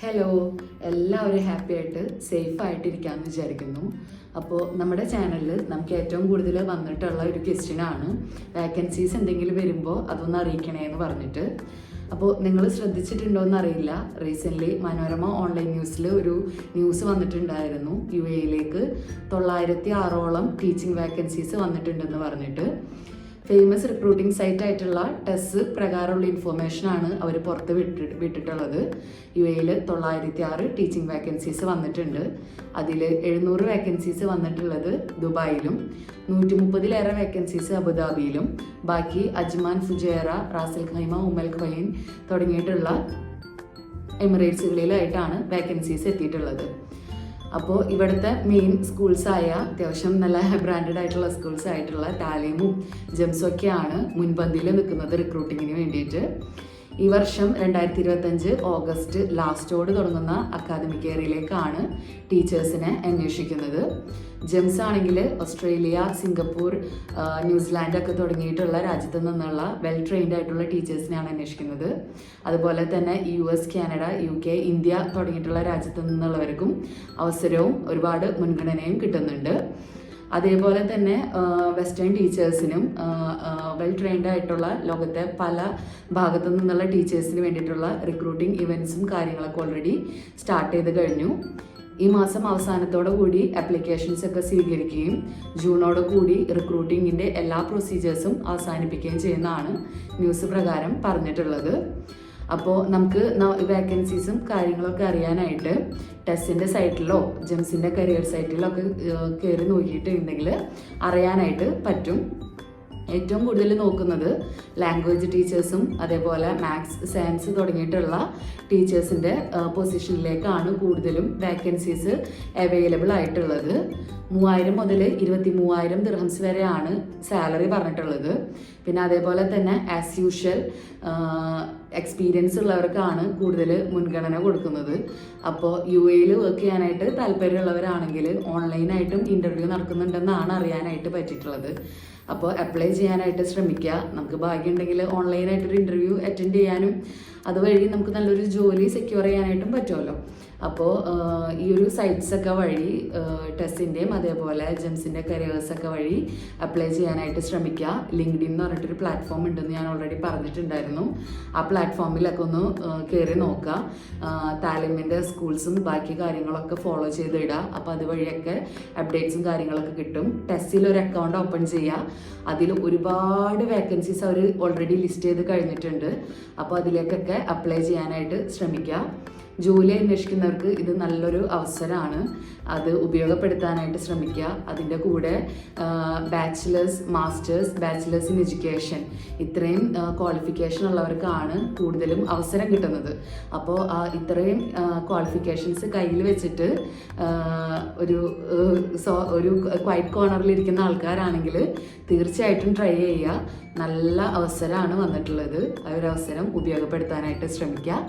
Hello എല്ലാവരും happy ആയിട്ട് safe ആയിട്ടിരിക്കാമെന്ന് വിചാരിക്കുന്നു. അപ്പോൾ നമ്മുടെ ചാനലിൽ നമുക്ക് ഏറ്റവും കൂടുതൽ വന്നിട്ടുള്ള ഒരു ക്വസ്റ്റ്യനാണ് വേക്കൻസീസ് എന്തെങ്കിലും വരുമ്പോൾ അതൊന്ന് അറിയിക്കണേ എന്ന് പറഞ്ഞിട്ട്. അപ്പോൾ നിങ്ങൾ ശ്രദ്ധിച്ചിട്ടുണ്ടോ എന്നറിയില്ല റീസെന്റ്ലി മനോരമ ഓൺലൈൻ ന്യൂസിൽ ഒരു ന്യൂസ് വന്നിട്ടുണ്ടായിരുന്നു യു എയിലേക്ക് തൊള്ളായിരത്തി ആറോളം ടീച്ചിങ് വേക്കൻസീസ് വന്നിട്ടുണ്ടെന്ന് പറഞ്ഞിട്ട്. ഫേമസ് റിക്രൂട്ടിംഗ് സൈറ്റ് ആയിട്ടുള്ള ടെസ് പ്രകാരമുള്ള ഇൻഫോർമേഷൻ ആണ് അവർ പുറത്ത് വിട്ടി വിട്ടിട്ടുള്ളത്. യു എയിൽ തൊള്ളായിരത്തി ആറ് ടീച്ചിങ് വേക്കൻസീസ് വന്നിട്ടുണ്ട്. അതിൽ എഴുന്നൂറ് വേക്കൻസീസ് വന്നിട്ടുള്ളത് ദുബായിലും നൂറ്റി മുപ്പതിലേറെ വേക്കൻസീസ് അബുദാബിയിലും. ബാക്കി Ajman Fujairah Ras al Khaimah Umm al Quwain തുടങ്ങിയിട്ടുള്ള എമിറേറ്റ്സുകളിലായിട്ടാണ് വേക്കൻസീസ് എത്തിയിട്ടുള്ളത്. അപ്പോൾ ഇവിടുത്തെ മെയിൻ സ്കൂൾസായ അത്യാവശ്യം നല്ല ബ്രാൻഡഡ് ആയിട്ടുള്ള സ്കൂൾസ് ആയിട്ടുള്ള ടാലിമും ജെംസും ഒക്കെയാണ് മുൻപന്തിയിൽ നിൽക്കുന്നത് റിക്രൂട്ടിങ്ങിന് വേണ്ടിയിട്ട്. ഈ വർഷം രണ്ടായിരത്തി ഇരുപത്തഞ്ച് ഓഗസ്റ്റ് ലാസ്റ്റോട് തുടങ്ങുന്ന അക്കാദമിക് ഇയറിലേക്കാണ് ടീച്ചേഴ്സിനെ അന്വേഷിക്കുന്നത്. ജെംസ് ആണെങ്കിൽ ഓസ്ട്രേലിയ സിംഗപ്പൂർ ന്യൂസിലാൻഡ് ഒക്കെ തുടങ്ങിയിട്ടുള്ള രാജ്യത്ത് നിന്നുള്ള വെൽ ട്രെയിൻഡ് ആയിട്ടുള്ള ടീച്ചേഴ്സിനെയാണ് അന്വേഷിക്കുന്നത്. അതുപോലെ തന്നെ U S Canada U K India തുടങ്ങിയിട്ടുള്ള രാജ്യത്ത് നിന്നുള്ളവർക്കും അവസരവും ഒരുപാട് മുൻഗണനയും കിട്ടുന്നുണ്ട്. അതേപോലെ തന്നെ വെസ്റ്റേൺ ടീച്ചേഴ്സിനും വെൽ ട്രെയിൻഡ് ആയിട്ടുള്ള ലോകത്തെ പല ഭാഗത്തു നിന്നുള്ള ടീച്ചേഴ്സിന് വേണ്ടിയിട്ടുള്ള റിക്രൂട്ടിംഗ് ഇവന്റ്സും കാര്യങ്ങളൊക്കെ ഓൾറെഡി സ്റ്റാർട്ട് ചെയ്ത് കഴിഞ്ഞു. ഈ മാസം അവസാനത്തോടു കൂടി അപ്ലിക്കേഷൻസ് ഒക്കെ സ്വീകരിക്കുകയും ജൂണോട് കൂടി റിക്രൂട്ടിങ്ങിന്റെ എല്ലാ പ്രൊസീജിയേഴ്സും അവസാനിപ്പിക്കുകയും ചെയ്യുന്നതാണ് ന്യൂസ് പ്രകാരം പറഞ്ഞിട്ടുള്ളത്. അപ്പോൾ നമുക്ക് വേക്കൻസീസും കാര്യങ്ങളൊക്കെ അറിയാനായിട്ട് ടെസ്റ്റിന്റെ സൈറ്റിലോ ജെംസിന്റെ കരിയർ സൈറ്റിലോ ഒക്കെ കയറി നോക്കിയിട്ടുണ്ടെങ്കിൽ അറിയാനായിട്ട് പറ്റും. ഏറ്റവും കൂടുതൽ നോക്കുന്നത് ലാംഗ്വേജ് ടീച്ചേഴ്സും അതേപോലെ മാത്സ് സയൻസ് തുടങ്ങിയിട്ടുള്ള ടീച്ചേഴ്സിന്റെ പൊസിഷനിലേക്കാണ് കൂടുതലും വേക്കൻസീസ് അവൈലബിൾ ആയിട്ടുള്ളത്. മൂവായിരം മുതൽ ഇരുപത്തി മൂവായിരം ദിർഹംസ് വരെയാണ് സാലറി പറഞ്ഞിട്ടുള്ളത്. പിന്നെ അതേപോലെ തന്നെ ആസ് യൂഷ്വൽ എക്സ്പീരിയൻസ് ഉള്ളവർക്കാണ് കൂടുതൽ മുൻഗണന കൊടുക്കുന്നത്. അപ്പോൾ യു എയിൽ വർക്ക് ചെയ്യാനായിട്ട് താല്പര്യമുള്ളവരാണെങ്കിൽ ഓൺലൈനായിട്ടും ഇന്റർവ്യൂ നടക്കുന്നുണ്ടെന്നാണ് അറിയാനായിട്ട് പറ്റിയിട്ടുള്ളത്. അപ്പോൾ അപ്ലൈ ചെയ്യാനായിട്ട് ശ്രമിക്കുക. നമുക്ക് ഭാഗ്യമുണ്ടെങ്കിൽ ഓൺലൈനായിട്ടൊരു ഇന്റർവ്യൂ അറ്റൻഡ് ചെയ്യാനും അതുവഴി നമുക്ക് നല്ലൊരു ജോലി സെക്യൂർ ചെയ്യാനായിട്ടും പറ്റുമല്ലോ. അപ്പോൾ ഈ ഒരു സൈറ്റ്സ് ഒക്കെ വഴി ടെസ്റ്റിന്റെയും അതേപോലെ ജെംസിന്റെ കരിയേഴ്സ് ഒക്കെ വഴി അപ്ലൈ ചെയ്യാനായിട്ട് ശ്രമിക്കുക. ലിങ്ക്ഡിൻ എന്ന് പറഞ്ഞിട്ടൊരു പ്ലാറ്റ്ഫോം ഉണ്ടെന്ന് ഞാൻ ഓൾറെഡി പറഞ്ഞിട്ടുണ്ടായിരുന്നു. ആ പ്ലാറ്റ്ഫോമിലൊക്കെ ഒന്ന് കയറി നോക്കുക. താലിമിന്റെ സ്കൂൾസും ബാക്കി കാര്യങ്ങളൊക്കെ ഫോളോ ചെയ്ത് ഇടുക അപ്പോൾ അതുവഴിയൊക്കെ അപ്ഡേറ്റ്സും കാര്യങ്ങളൊക്കെ കിട്ടും. ടെസ്റ്റിൽ ഒരു അക്കൗണ്ട് ഓപ്പൺ ചെയ്യുക. അതിൽ ഒരുപാട് വേക്കൻസീസ് അവർ ഓൾറെഡി ലിസ്റ്റ് ചെയ്ത് കഴിഞ്ഞിട്ടുണ്ട്. അപ്പോൾ അതിലേക്കൊക്കെ അപ്ലൈ ചെയ്യാനായിട്ട് ശ്രമിക്കുക. ജോലി അന്വേഷിക്കുന്നവർക്ക് ഇത് നല്ലൊരു അവസരമാണ്. അത് ഉപയോഗപ്പെടുത്താനായിട്ട് ശ്രമിക്കുക. അതിന്റെ കൂടെ bachelors masters bachelors in education ഇത്രയും ക്വാളിഫിക്കേഷൻ ഉള്ളവർക്കാണ് കൂടുതലും അവസരം കിട്ടുന്നത്. അപ്പോൾ ഇത്രയും ക്വാളിഫിക്കേഷൻസ് കയ്യിൽ വെച്ചിട്ട് ഒരു സോ- ഒരു ക്വൈറ്റ് കോർണറിൽ ഇരിക്കുന്ന ആൾക്കാരാണെങ്കിൽ തീർച്ചയായിട്ടും ട്രൈ ചെയ്യുക. നല്ല അവസരമാണ് വന്നിട്ടുള്ളത്. ആ ഒരു അവസരം ഉപയോഗപ്പെടുത്താനായിട്ട് ശ്രമിക്കുക.